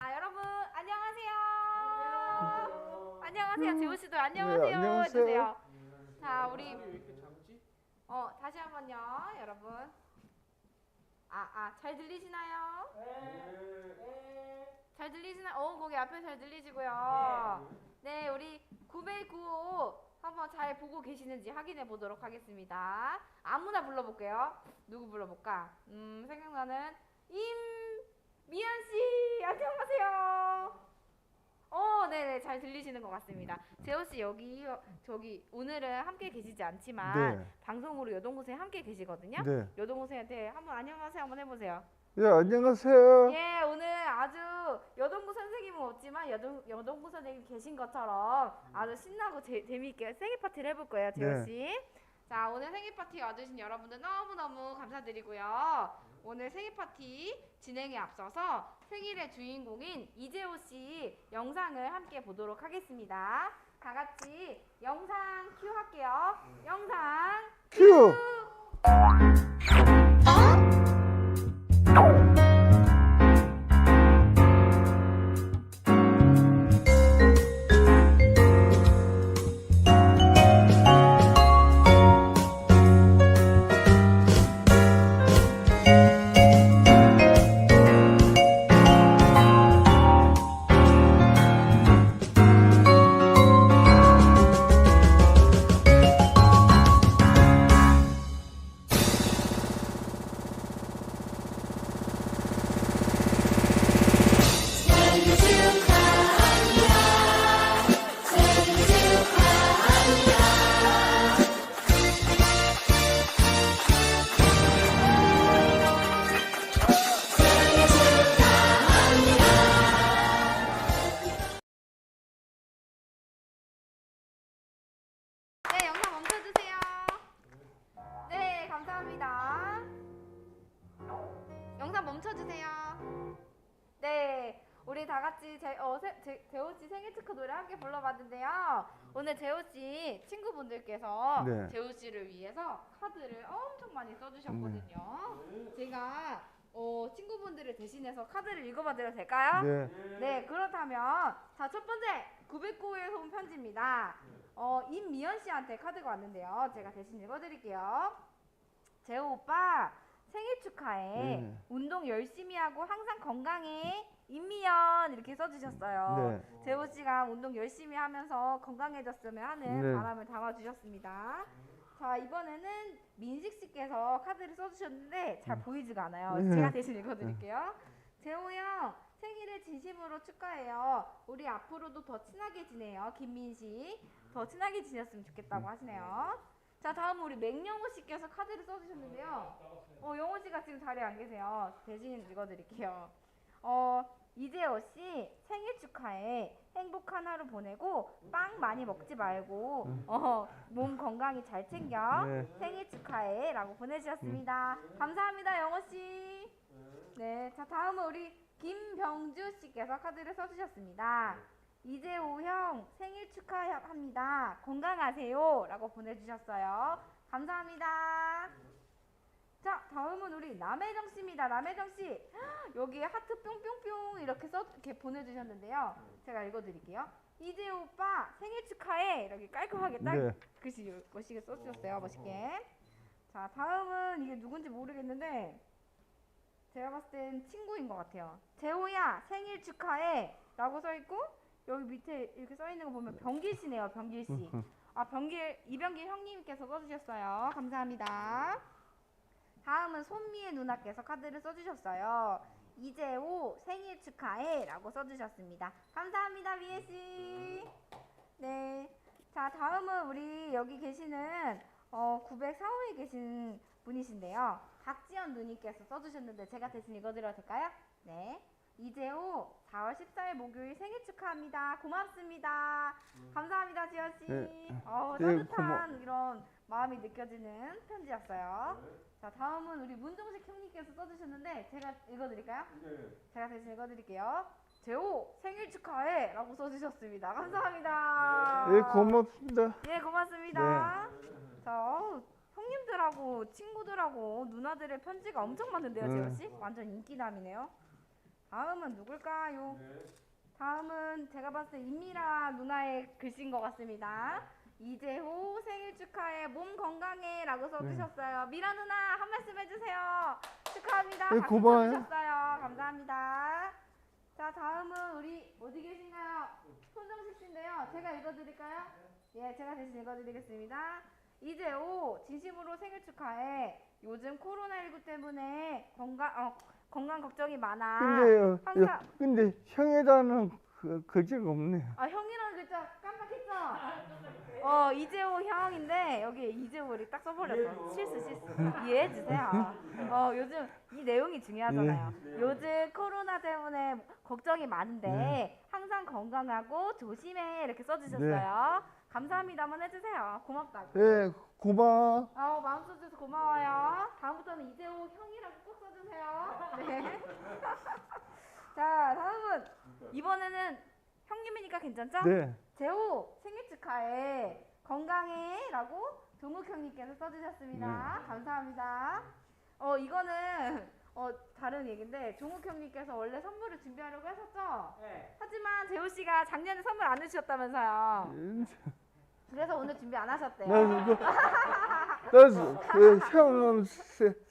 아, 여러분 안녕하세요. 안녕하세요. 재호 씨도 안녕하세요. 네, 안녕하세요. 해주세요. 자, 우리 어 다시 한번요, 여러분. 아, 아, 잘 들리시나요? 잘 들리시나? 어, 거기 앞에 잘 들리시고요. 네, 우리 995 한번 잘 보고 계시는지 확인해 보도록 하겠습니다. 아무나 불러볼게요. 누구 불러볼까? 음, 생각나는 임 미연 씨, 안녕하세요. 어, 네네, 잘 들리시는 것 같습니다. 재호 씨 여기 저기 오늘은 함께 계시지 않지만 네. 방송으로 여동생이 함께 계시거든요. 네. 여동생한테 한번 안녕하세요 한번 해보세요. 예, 안녕하세요. 예, 오늘 아주 여동구 선생님은 없지만 여동, 여동구 선생님 계신 것처럼 아주 신나고 재, 재미있게 생일 파티를 해볼 거예요, 재호 네. 씨. 자, 오늘 생일 파티 와주신 여러분들 너무너무 감사드리고요. 오늘 생일 파티 진행에 앞서서 생일의 주인공인 이재호 씨 영상을 함께 보도록 하겠습니다. 다 같이 영상 큐 할게요. 영상 큐. 네, 재호 씨 생일 축하 노래 함께 불러봤는데요. 오늘 재호 씨 친구분들께서 네. 재호 씨를 위해서 카드를 엄청 많이 써주셨거든요. 제가 어, 친구분들을 대신해서 카드를 읽어봐도 될까요? 네. 네, 그렇다면 자 첫 번째 909호에서 온 편지입니다. 어, 임미연 씨한테 카드가 왔는데요. 제가 대신 읽어드릴게요. 재호 오빠 생일 축하해. 네. 운동 열심히 하고 항상 건강해. 임미연 이렇게 써주셨어요. 네. 재호 씨가 운동 열심히 하면서 건강해졌으면 하는 네. 바람을 담아주셨습니다. 자 이번에는 민식 씨께서 카드를 써주셨는데 잘 보이지가 않아요. 네. 제가 대신 읽어드릴게요. 재호 형 생일을 진심으로 축하해요. 우리 앞으로도 더 친하게 지내요. 김민식 더 친하게 지냈으면 좋겠다고 하시네요. 자 다음 우리 맹영호 씨께서 카드를 써주셨는데요. 어 영호 씨가 지금 자리에 안 계세요. 대신 읽어드릴게요. 어 이재호 씨 생일 축하해. 행복한 하루 보내고 빵 많이 먹지 말고 어, 몸 건강히 잘 챙겨. 네. 생일 축하해라고 보내주셨습니다. 감사합니다, 영호 씨. 네, 자 다음은 우리 김병주 씨께서 카드를 써주셨습니다. 이재호 형 생일 축하합니다. 건강하세요라고 보내주셨어요. 감사합니다. 자 다음은 우리 남혜정 씨입니다. 남혜정 씨 여기 하트 뿅뿅뿅 이렇게 써 이렇게 보내 주셨는데요. 제가 읽어 드릴게요. 이재호 오빠 생일 축하해 이렇게 깔끔하게 딱 네. 글씨 멋있게 써 주셨어요. 멋있게. 자 다음은 이게 누군지 모르겠는데 제가 봤을 땐 친구인 것 같아요. 재호야 생일 축하해 라고 써있고 여기 밑에 이렇게 써있는 거 보면 병길 씨네요. 병길 씨. 아 병길 이병길 형님께서 써주셨어요. 감사합니다. 다음은 손미애 누나께서 카드를 써주셨어요. 이재호 생일 축하해 라고 써주셨습니다. 감사합니다 미애 씨. 네. 자 다음은 우리 여기 계시는 어, 904호에 계신 분이신데요. 박지연 누님께서 써주셨는데 제가 대신 읽어드려도 될까요? 네. 이재호 4월 14일 목요일 생일 축하합니다. 고맙습니다. 감사합니다 지연 씨. 네. 어, 네, 따뜻한 이런 마음이 느껴지는 편지였어요. 자 다음은 우리 문종식 형님께서 써주셨는데 제가 읽어드릴까요? 제가 대신 읽어드릴게요. 재호 생일 축하해 라고 써주셨습니다. 감사합니다. 예, 고맙습니다. 예, 고맙습니다. 자, 어우, 형님들하고 친구들하고 누나들의 편지가 엄청 많은데요, 네. 재호 씨? 완전 인기남이네요. 다음은 누굴까요? 다음은 제가 봤을 때 임미라 누나의 글씨인 것 같습니다. 이재호 생일 축하해 몸 건강해 라고 써주셨어요. 미라 누나 한 말씀 해주세요. 축하합니다. 네, 고마워요. 쳐주셨어요. 감사합니다. 자 다음은 우리 어디 계신가요? 손정식 씨인데요. 제가 읽어드릴까요? 예, 제가 대신 읽어드리겠습니다. 이재호 진심으로 생일 축하해. 요즘 코로나19 때문에 건강 어, 건강 걱정이 많아. 근데 요, 항상- 야, 근데 형이라는 그 글자가 없네요. 아 형이라는 글자 깜빡했죠? 어 이재호 형인데 여기 이재호를 딱 써버렸어 실수 실수 이해해 주세요. 어 요즘 이 내용이 중요하잖아요. 요즘 코로나 때문에 걱정이 많은데 네. 항상 건강하고 조심해 이렇게 써주셨어요. 감사합니다 한번 해주세요. 고맙다고. 예, 고마워. 어 마음 써줘서 고마워요. 다음부터는 이재호 형이라고 꼭 써주세요. 네. 자 다음은 이번에는 형님이니까 괜찮죠? 네, 재호 생일 축하해 건강해 라고 동욱 형님께서 써주셨습니다. 감사합니다. 어 이거는 어 다른 얘기인데 종욱 형님께서 원래 선물을 준비하려고 했었죠. 하지만 재호 씨가 작년에 선물 안 해주셨다면서요. 그래서 오늘 준비 안 하셨대요. 나나 그,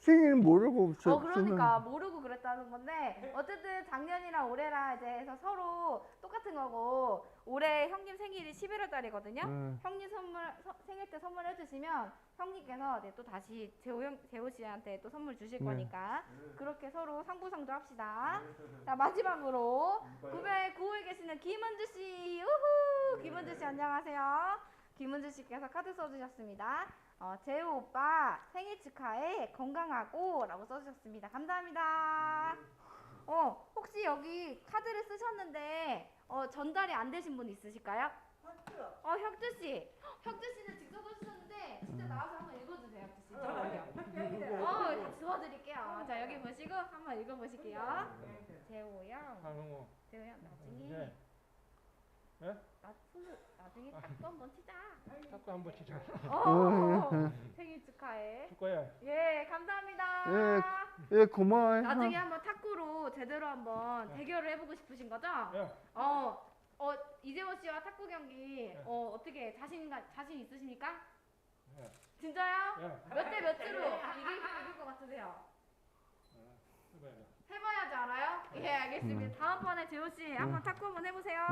생일 모르고. 어 그러니까 모르고 그랬다는 건데 어쨌든 작년이랑 올해랑 이제 해서 서로 똑같은 거고 올해 형님 생일이 11월 달이거든요. 응. 형님 선물 서- 생일 때 선물 해 주시면 형님께서 네, 또 다시 재호 형 재호 씨한테 또 선물 주실 네. 거니까 그렇게 서로 상부상조 합시다. 자 마지막으로 909호에 계시는 김은주 씨, 우후 김은주 씨 안녕하세요. 김은주 씨께서 카드 써주셨습니다. 어, 재호 오빠 생일 축하해 건강하고 라고 써주셨습니다. 감사합니다. 어 혹시 여기 카드를 쓰셨는데 어, 전달이 안 되신 분 있으실까요? 어 혁주 씨, 혁주 씨는 직접 써주셨는데 진짜 나와서 한번 읽어주세요, 혁주 씨. 잠깐만요. 어 같이 도와드릴게요. 자 여기 보시고 한번 읽어보실게요. 재호 형, 재호 형 나중에 네. 네? 나 손을 나중에 탁구 한번 치자. 탁구 한번 치자. 어 생일 축하해. 줄 거야. 예 감사합니다. 예, 예, 고마워요. 나중에 한번 탁구로 제대로 한번 대결을 해보고 싶으신 거죠? 예. 어, 어 이재호 씨와 탁구 경기 네. 어 어떻게 자신 자신 있으십니까? 예. 진짜요? 예. 몇대 몇으로 이길 이길 것 같으세요? 해봐요. 해봐야지 알아요? 예 알겠습니다. 다음번에 재호 씨 한번 탁구 한번 해보세요.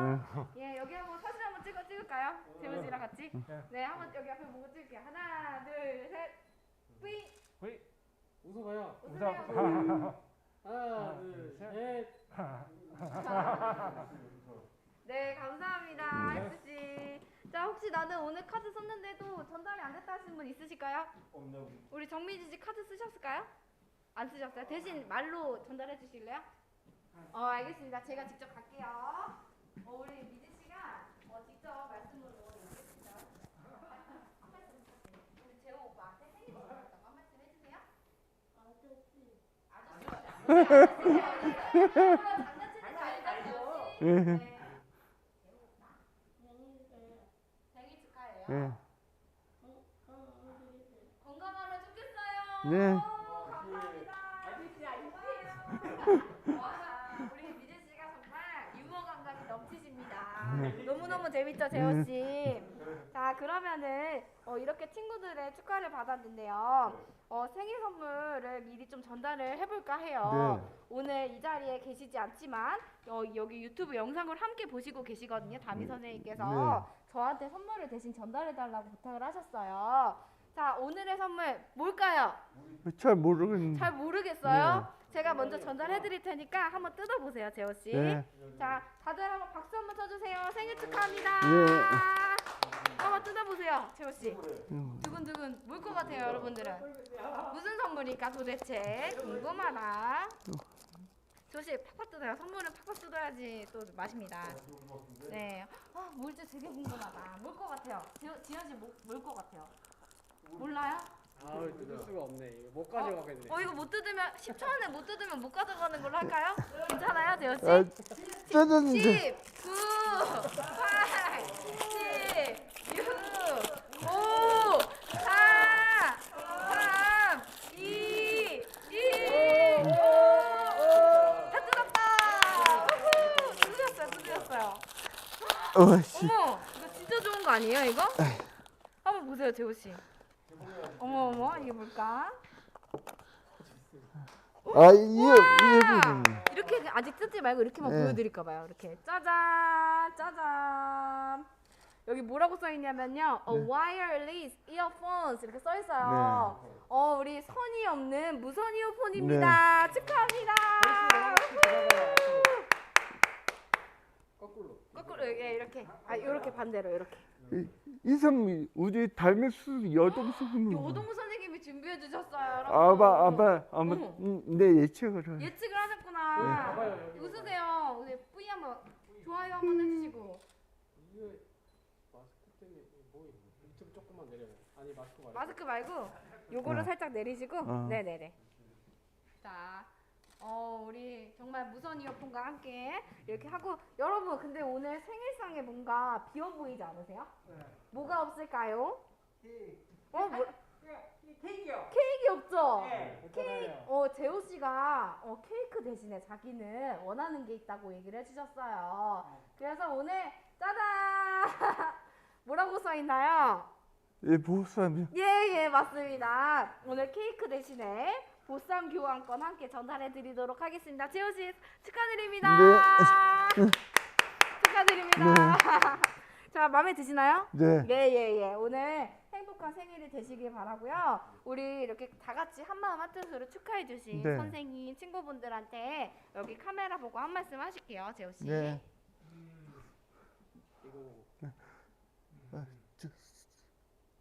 예. 예 여기 한번 사진 한번 찍어 찍을까요? 재호 씨랑 같이. 예. 네 한번 여기 앞에 보고 찍을게요. 하나 둘 셋. 뿌이. 호이. 웃어봐요. 웃어. 하나, 둘, 셋. 네, 감사합니다. 혁수 씨. 자, 혹시 나는 오늘 카드 썼는데도 전달이 안 됐다 하시는 분 있으실까요? 우리 정미지 씨 카드 쓰셨을까요? 안 쓰셨어요? 대신 말로 전달해 주실래요? 어, 알겠습니다. 제가 직접 갈게요. 어, 우리 미지 씨가 어, 직접 말씀으로 얘기해주세요. 한 말씀 부탁드립니다. 우리 재호 오빠한테 생일 축하한다고 한 말씀 해주세요. 아저씨. 아저씨. 장난치는 거? 예. 네. 생일 축하해요. 예. 건강하면 좋겠어요. 네. 오, 감사합니다. 아저씨 아저씨. 와, 우리 미재 씨가 정말 유머 감각이 넘치십니다. 너무 너무 재밌죠, 재호 씨. 자, 그러면은 어, 이렇게 친구들의 축하를 받았는데요. 어, 생일 선물을 미리 좀 전달을 해볼까 해요. 네. 오늘 이 자리에 계시지 않지만 어, 여기 유튜브 영상을 함께 보시고 계시거든요. 담임 선생님께서 저한테 선물을 대신 전달해달라고 부탁을 하셨어요. 자, 오늘의 선물 뭘까요? 잘 모르겠는데. 잘 모르겠어요. 제가 먼저 전달해 드릴 테니까 한번 뜯어 보세요, 재호 씨. 네. 자, 다들 한번 박수 한번 쳐 주세요. 생일 축하합니다. 네. 한번 뜯어 보세요, 재호 씨. 음. 두근두근 뭘 것 같아요, 여러분들은? 무슨 선물일까 도대체? 궁금하다. 조시 팍팍 뜯어요. 선물은 팍팍 뜯어야지 또 맛입니다. 네. 아, 뭘지 되게 궁금하다. 뭘 것 같아요? 지현 씨 뭘 것 같아요? 몰라요? 아 뜯을 수가 아, 없네. 이거 못 어, 가져가겠네. 어 이거 못 뜯으면 10초 안에 못 뜯으면 못 가져가는 걸로 할까요? 괜찮아요, 대호 씨? 아, 뜯었는데. 10, 9, 8, 7, 6, 5, 4, 3, 2, 1. 다 뜯었다. 우후, 뜯으셨어요, 뜯으셨어요. 어머, 이거 진짜 좋은 거 아니에요, 이거? 아. 한번 보세요, 재호 씨. 어머 어머, 이게 뭘까? 아, 이거, 이거. 이렇게 아직 뜯지 말고 이렇게만 네. 보여드릴까 봐요. 이렇게 짜잔, 짜잔. 여기 뭐라고 써 있냐면요. A 네. wireless earphones 이렇게 써 있어요. 어, 우리 선이 없는 무선 네. 이어폰입니다. 축하합니다. 거꾸로. 거꾸로 예, 이렇게. 아, 이렇게 반대로 이렇게. 이섬 우리 닮을 수 여동생은. 요동 선생님이 준비해 주셨어요, 여러분. 아바, 아바, 아마, 어머. 음, 내 예측을 해. 예측을 하셨구나. 봐봐요, 여기. 웃으세요. 우리 뿌이 한번 좋아요 한번 해주시고. 이거 마스크 때문에 뭐 유튜브 조금만 내려. 아니 마스크 말고. 마스크 말고 요거를 어. 살짝 내리시고. 어. 네네네. 자, 어 우리 정말 무선 이어폰과 함께 이렇게 하고 여러분 근데 오늘 생일상에 뭔가 비어 보이지 않으세요? 뭐가 없을까요? 어 뭐? 케이크요. 케이크 없죠? 네. 케이크, 어, 재호 씨가 어, 케이크 대신에 자기는 원하는 게 있다고 얘기를 해주셨어요. 그래서 오늘 짜잔! 뭐라고 써 있나요? 예, 보쌈이. 예, 예, 맞습니다. 오늘 케이크 대신에 보쌈 교환권 함께 전달해 드리도록 하겠습니다. 재호 씨 축하드립니다. 네. 축하드립니다. 자, 마음에 드시나요? 네. 예, 예, 예. 오늘 행복한 생일이 되시길 바라고요. 우리 이렇게 다 같이 한마음 한뜻으로 축하해 주신 네. 선생님, 친구분들한테 여기 카메라 보고 한 말씀 하실게요, 재호 씨. 네. 이거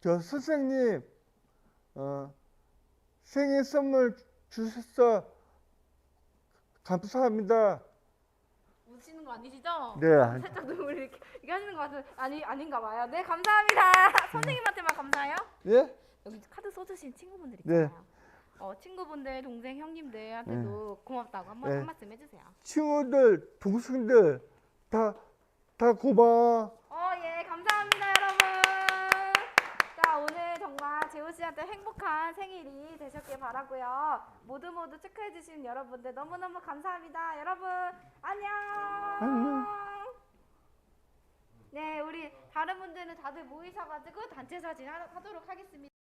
저 선생님, 어, 생일 선물 주셔서 감사합니다. 우시는 거 아니시죠? 네, 아- 살짝 눈물이 이렇게, 이렇게 하시는 것 같은 아니 아닌가 봐요. 네, 감사합니다. 선생님한테만 감사해요? 예? 여기 카드 써주신 친구분들 네. 있잖아요. 어, 친구분들, 동생, 형님들한테도 고맙다고 한, 번, 네. 한 말씀 해주세요. 친구들, 동생들, 다, 다 고마워. 어, 예, 감사합니다, 여러분. 자, 오늘 정말 씨한테 행복한 생일이 되셨길 바라고요. 모두 모두 축하해 주신 여러분들 너무너무 감사합니다. 여러분, 안녕. 안녕. 네, 우리 다른 분들은 다들 모이셔 가지고 단체 사진 하- 하도록 하겠습니다.